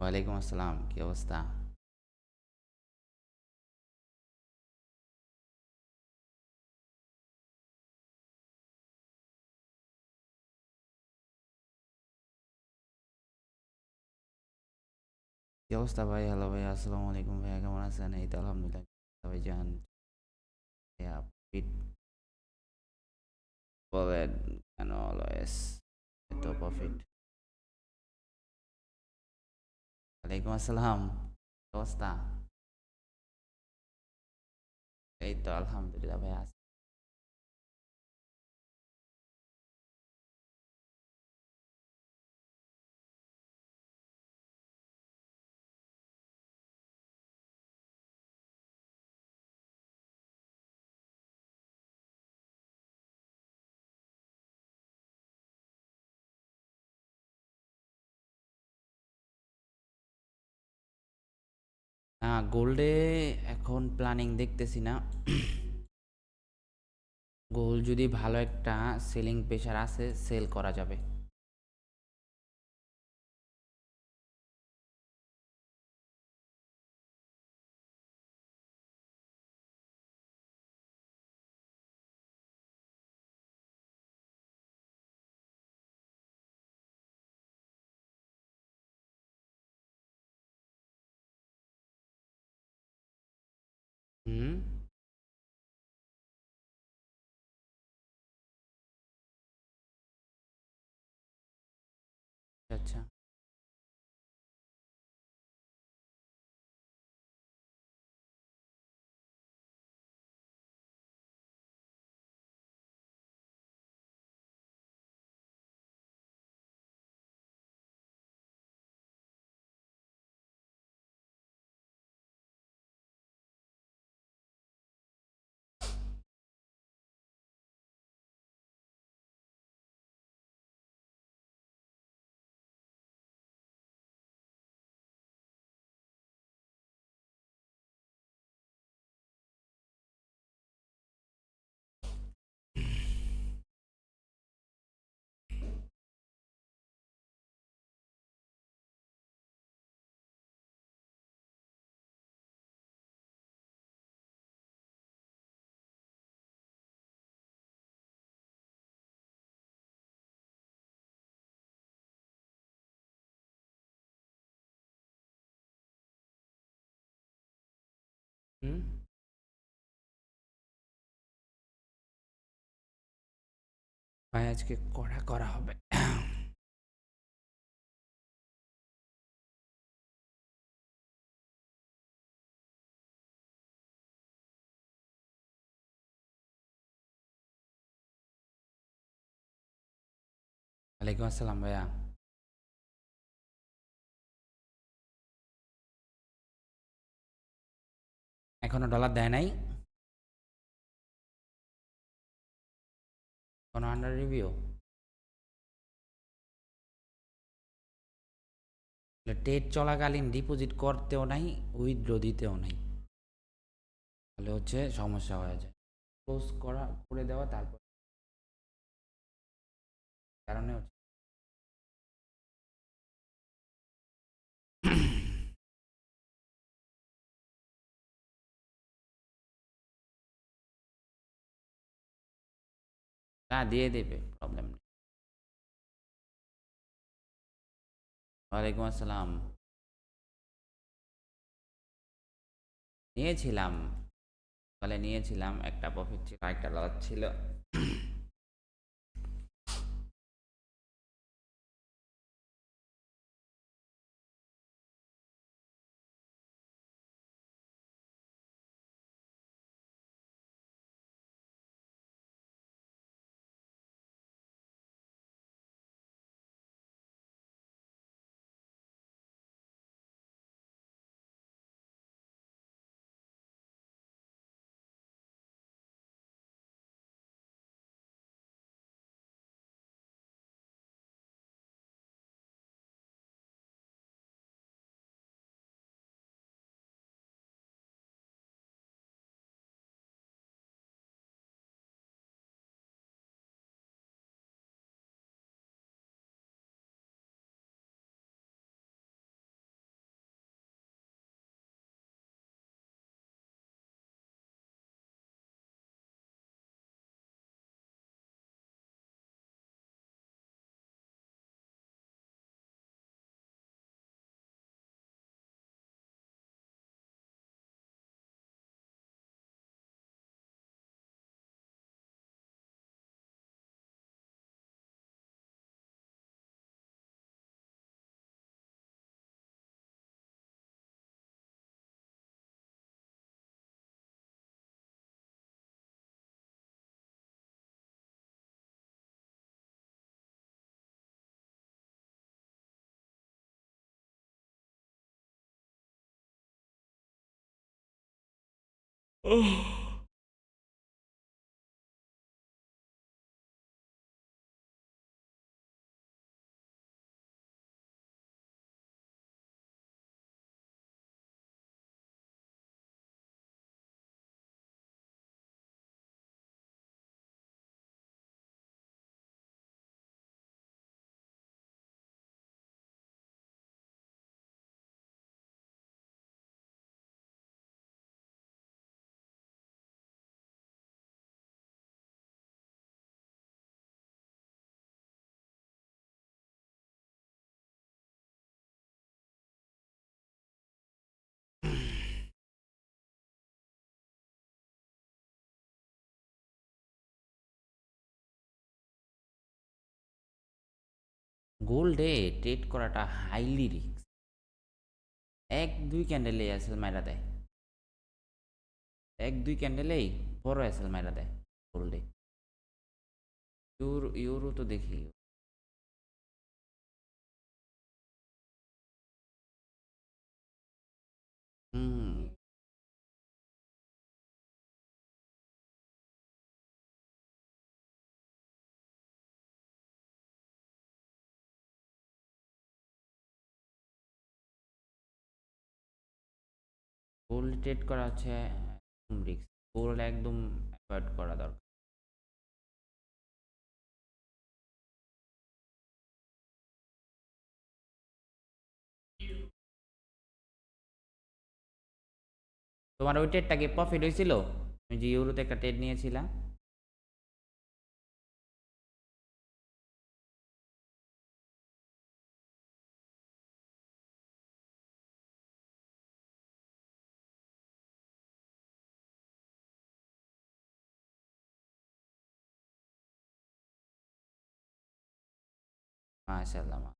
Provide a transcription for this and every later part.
ওয়ালাইকুম আসসালাম কি অবস্থা? কি অবস্থা ভাই? হ্যালো ভাই, আসসালামু আলাইকুম ভাইয়া, কেমন আছেন? এই তো আলহামদুলিল্লাহ ভাই যান বলেন, কেন অলওয়েজ এত প্রফিট ওয়ালাইকুম আসসালাম। অবস্থা? এই তো আলহামদুলিল্লাহ ভাই আছি। গোল্ডে এখন প্ল্যানিং দেখতেছি না। গোল যদি ভালো একটা সেলিং প্রেশার আছে, সেল করা যাবে। হুম হুম ভাই আজকে কড়া করা হবে। ওয়ালাইকুম আসসালাম ভাইয়া। এখনও ডলার দেয় নাই। কোনো আন্ডার রিভিউ টেট চলাকালীন ডিপোজিট করতেও নাই উইথড্র দিতেও নাই। তাহলে হচ্ছে সমস্যা হয়ে যায়। ক্লোজ করা, করে দেওয়া, তারপর কারণে হচ্ছে না দিয়ে দেবে প্রবলেম নেই। ওয়ালাইকুম আসসালাম। নিয়েছিলাম। তাহলে নিয়েছিলাম, একটা প্রফিট ছিল একটা লস ছিল। 唉 গোল্ডে ট্রেড করাটা হাইলি রিস্ক এক দুই ক্যান্ডেলে এসএল মাইরা দেয়। এক দুই ক্যান্ডেলেই বড় এসএল মাইরা দেয় গোল্ডে ইউরো ইউরো তো দেখি। হুম গোল্ড ট্রেড করা হচ্ছে রিক্স একদম অ্যাভয়েড করা দরকার। তোমার ওই ট্রেডটা কি প্রফিট হয়েছিল? তুমি যে ইউরোতে একটা ট্রেড ما شاء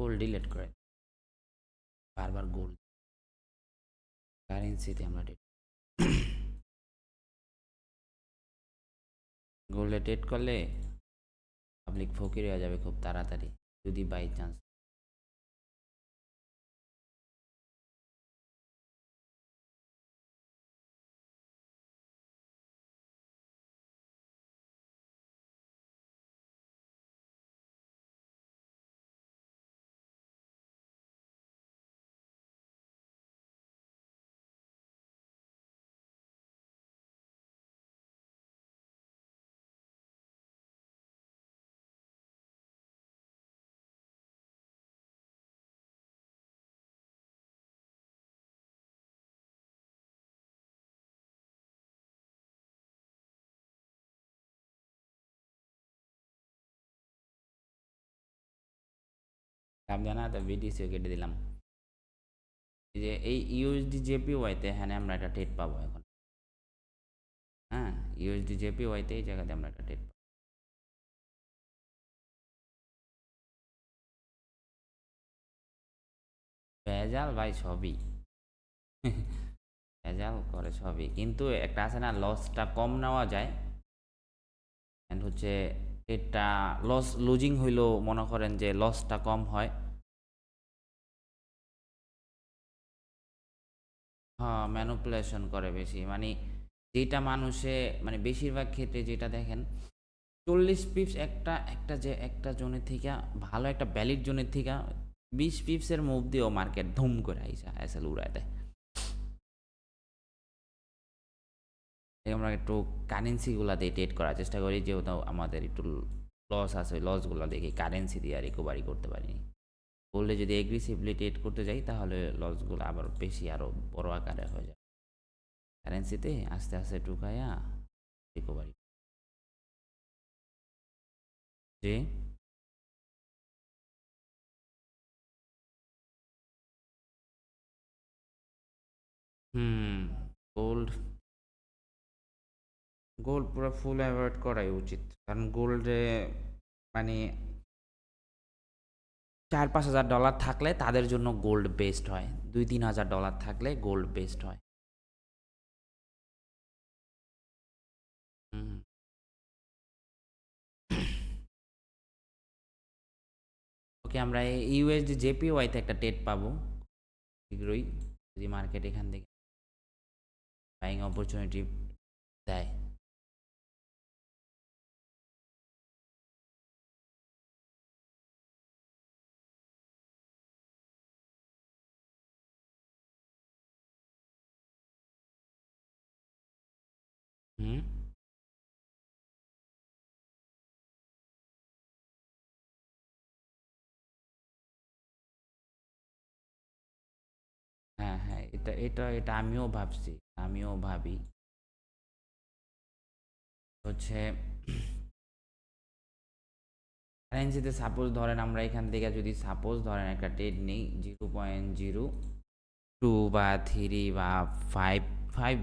গোল্ড ডিলেট করে বারবার গোল কারেন্সিতে আমরা ডেট গোল্ডে ডেট করলে পাবলিক ফকির হয়ে যাবে খুব তাড়াতাড়ি, যদি বাই চান্স সাবধান তো ভিডিসিও কেটে দিলাম। যে এই ইউএসডি জেপি ওয়াইতে হ্যাঁ আমরা একটা টেট পাবো এখন। হ্যাঁ ইউএসডি জেপি ওয়াইতে এই জায়গাতে আমরা একটা টেট পাবো। ভেজাল ভাই সবই। ভেজাল করে সবই। কিন্তু একটা আছে না লসটা কম নেওয়া যায়। অ্যান্ড হচ্ছে এটা লস লুজিং হইলেও মনে করেন যে লসটা কম হয়। হ্যাঁ ম্যানুপুলেশন করে বেশি। মানে যেটা মানুষে মানে বেশিরভাগ ক্ষেত্রে যেটা দেখেন, চল্লিশ পিপস একটা একটা যে, একটা জোনের থেকে ভালো, একটা ভ্যালিড জোনের থেকে বিশ পিপসের মুভ দিয়েও মার্কেট ধুম করে আইসা এসএল উড়ায় দেয়। আমরা একটু কারেন্সিগুলো দিয়ে ট্রেড করার চেষ্টা করি, যেহেতু আমাদের একটু লস আছে লসগুলো দেখে কারেন্সি দিয়ে রিকভারি করতে পারি গোল্ডে যদি এগ্রেসিভলি ট্রেড করতে যাই, তাহলে লসগুলো আবার বেশি আরও বড় আকারে হয়ে যায় কারেন্সিতে আস্তে আস্তে টুকায়া রিকভারি জি। হুম গোল্ড গোল্ড পুরো ফুল অ্যাভয়েড করাই উচিত। কারণ গোল্ডে মানে চার পাঁচ হাজার ডলার থাকলে তাদের জন্য গোল্ড বেস্ট হয়। দুই তিন হাজার ডলার থাকলে গোল্ড বেস্ট হয়। ওকে, আমরা ইউএস ইউএসডি জেপিওয়াইতে একটা টেট পাবো। শীঘ্রই যদি মার্কেট এখান থেকে বাইং অপরচুনিটি দেয়। এটা এটা এটা আমিও ভাবছি, আমিও ভাবি। হচ্ছে কারেন্সিতে সাপোজ ধরেন আমরা এখান থেকে যদি সাপোজ ধরেন একটা ট্রেড নেই জিরো পয়েন্ট জিরো টু বা থ্রি বা ফাইভ ফাইভ